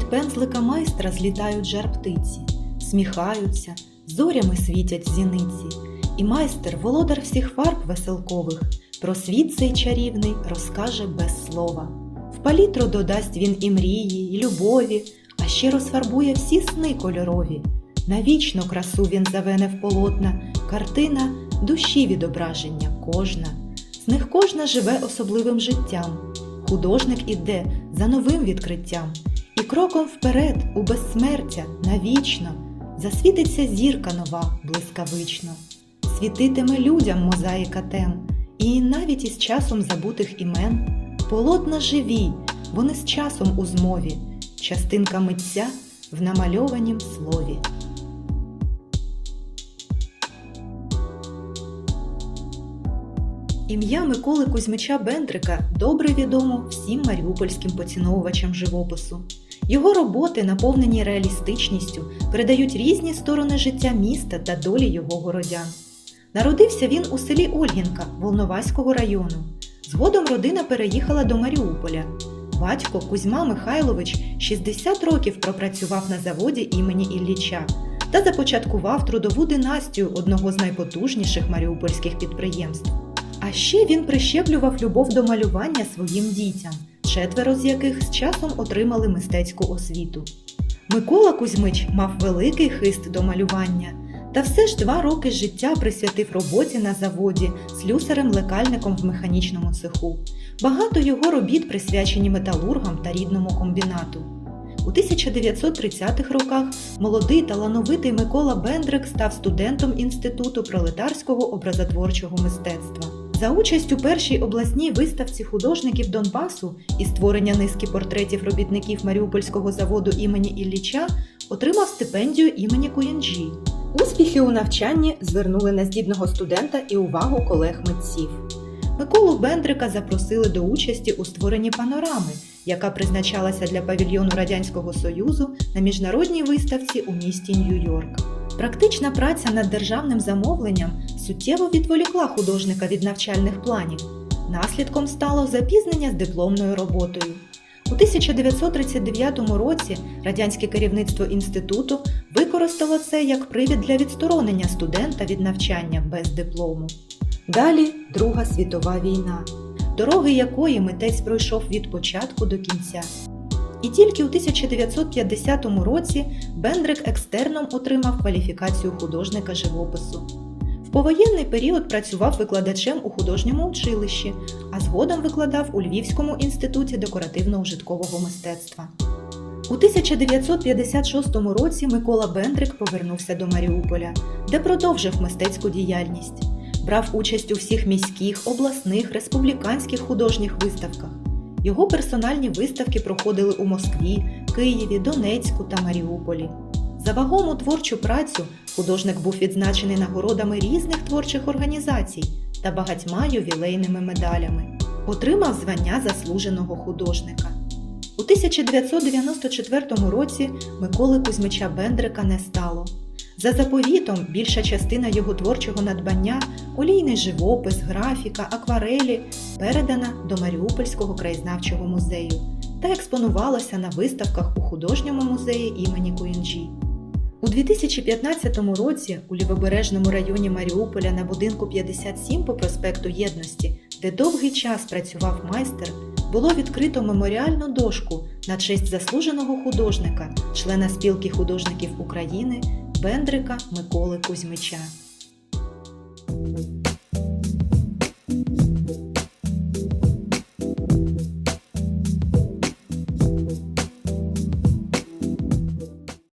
пензлика майстра злітають жар птиці, сміхаються, зорями світять зіниці, і майстер, володар всіх фарб веселкових, про світ цей чарівний розкаже без слова. В палітру додасть він і мрії, і любові, а ще розфарбує всі сни кольорові. На вічну красу він завене в полотна, картина душі відображення кожна. З них кожна живе особливим життям. Художник іде за новим відкриттям, і кроком вперед у безсмертя навічно засвітиться зірка нова блискавично, світитиме людям мозаїка тем, і навіть із часом забутих імен полотна живі, вони з часом у змові, частинка митця в намальованім слові. Ім'я Миколи Кузьмича Бендрика добре відомо всім маріупольським поціновувачам живопису. Його роботи, наповнені реалістичністю, передають різні сторони життя міста та долі його городян. Народився він у селі Ольгінка Волноваського району. Згодом родина переїхала до Маріуполя. Батько Кузьма Михайлович 60 років пропрацював на заводі імені Ілліча та започаткував трудову династію одного з найпотужніших маріупольських підприємств. А ще він прищеплював любов до малювання своїм дітям, четверо з яких з часом отримали мистецьку освіту. Микола Кузьмич мав великий хист до малювання, та все ж два роки життя присвятив роботі на заводі слюсарем-лекальником в механічному цеху. Багато його робіт присвячені металургам та рідному комбінату. У 1930-х роках молодий талановитий Микола Бендрик став студентом Інституту пролетарського образотворчого мистецтва. За участь у першій обласній виставці художників Донбасу і створення низки портретів робітників Маріупольського заводу імені Ілліча отримав стипендію імені Куєнджі. Успіхи у навчанні звернули на здібного студента і увагу колег митців. Миколу Бендрика запросили до участі у створенні панорами, яка призначалася для павільйону Радянського Союзу на міжнародній виставці у місті Нью-Йорк. Практична праця над державним замовленням суттєво відволікла художника від навчальних планів. Наслідком стало запізнення з дипломною роботою. У 1939 році радянське керівництво інституту використало це як привід для відсторонення студента від навчання без диплому. Далі Друга світова війна, дороги якої митець пройшов від початку до кінця. І тільки у 1950 році Бендрик екстерном отримав кваліфікацію художника живопису. Повоєнний період працював викладачем у художньому училищі, а згодом викладав у Львівському інституті декоративно-ужиткового мистецтва. У 1956 році Микола Бендрик повернувся до Маріуполя, де продовжив мистецьку діяльність. Брав участь у всіх міських, обласних, республіканських художніх виставках. Його персональні виставки проходили у Москві, Києві, Донецьку та Маріуполі. За вагому творчу працю художник був відзначений нагородами різних творчих організацій та багатьма ювілейними медалями. Отримав звання заслуженого художника. У 1994 році Миколи Кузьмича Бендрика не стало. За заповітом більша частина його творчого надбання олійний живопис, графіка, акварелі передана до Маріупольського краєзнавчого музею та експонувалася на виставках у художньому музеї імені Куінджі. У 2015 році у лівобережному районі Маріуполя на будинку 57 по проспекту Єдності, де довгий час працював майстер, було відкрито меморіальну дошку на честь заслуженого художника, члена спілки художників України Бендрика Миколи Кузьмича.